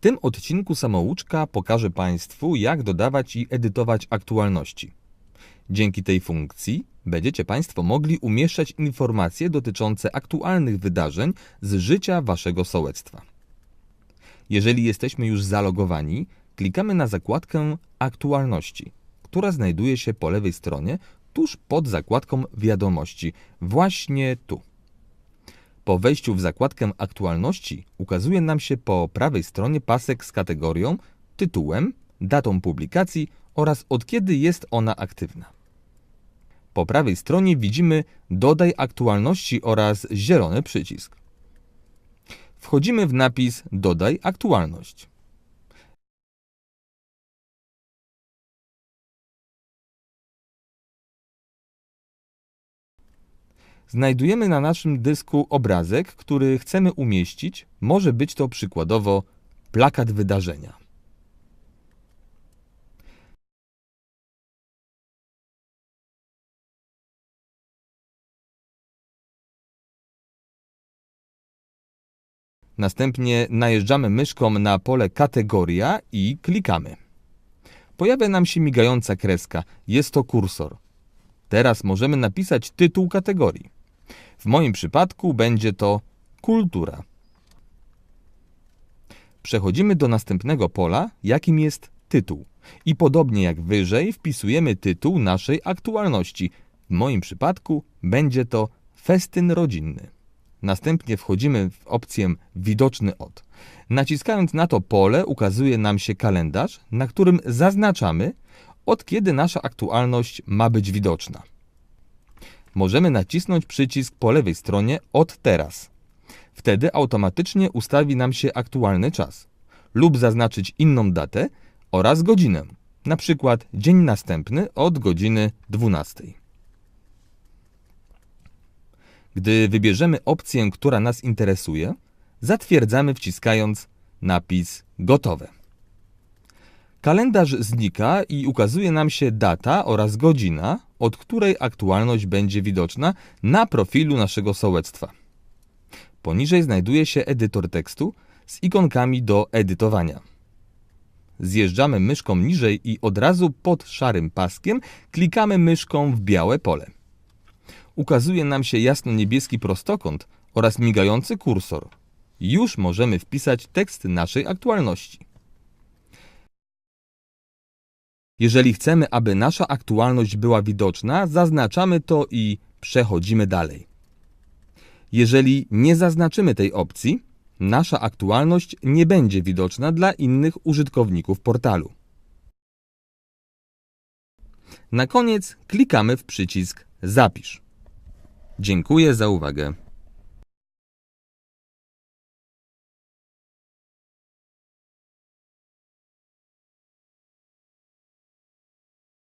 tym odcinku Samouczka pokażę Państwu, jak dodawać i edytować aktualności. Dzięki tej funkcji będziecie Państwo mogli umieszczać informacje dotyczące aktualnych wydarzeń z życia Waszego sołectwa. Jeżeli jesteśmy już zalogowani, klikamy na zakładkę Aktualności, która znajduje się po lewej stronie, tuż pod zakładką Wiadomości, właśnie tu. Po wejściu w zakładkę Aktualności ukazuje nam się po prawej stronie pasek z kategorią, tytułem, datą publikacji oraz od kiedy jest ona aktywna. Po prawej stronie widzimy Dodaj aktualności oraz zielony przycisk. Wchodzimy w napis Dodaj aktualność. Znajdujemy na naszym dysku obrazek, który chcemy umieścić. Może być to przykładowo plakat wydarzenia. Następnie najeżdżamy myszką na pole Kategoria i klikamy. Pojawia nam się migająca kreska. Jest to kursor. Teraz możemy napisać tytuł kategorii. W moim przypadku będzie to Kultura. Przechodzimy do następnego pola, jakim jest tytuł. I podobnie jak wyżej, wpisujemy tytuł naszej aktualności. W moim przypadku będzie to Festyn rodzinny. Następnie wchodzimy w opcję Widoczny od. Naciskając na to pole ukazuje nam się kalendarz, na którym zaznaczamy, od kiedy nasza aktualność ma być widoczna. Możemy nacisnąć przycisk po lewej stronie Od teraz. Wtedy automatycznie ustawi nam się aktualny czas lub zaznaczyć inną datę oraz godzinę, na przykład dzień następny od godziny 12. Gdy wybierzemy opcję, która nas interesuje, zatwierdzamy wciskając napis Gotowe. Kalendarz znika i ukazuje nam się data oraz godzina, od której aktualność będzie widoczna na profilu naszego sołectwa. Poniżej znajduje się edytor tekstu z ikonkami do edytowania. Zjeżdżamy myszką niżej i od razu pod szarym paskiem klikamy myszką w białe pole. Ukazuje nam się jasno-niebieski prostokąt oraz migający kursor. Już możemy wpisać tekst naszej aktualności. Jeżeli chcemy, aby nasza aktualność była widoczna, zaznaczamy to i przechodzimy dalej. Jeżeli nie zaznaczymy tej opcji, nasza aktualność nie będzie widoczna dla innych użytkowników portalu. Na koniec klikamy w przycisk Zapisz. Dziękuję za uwagę.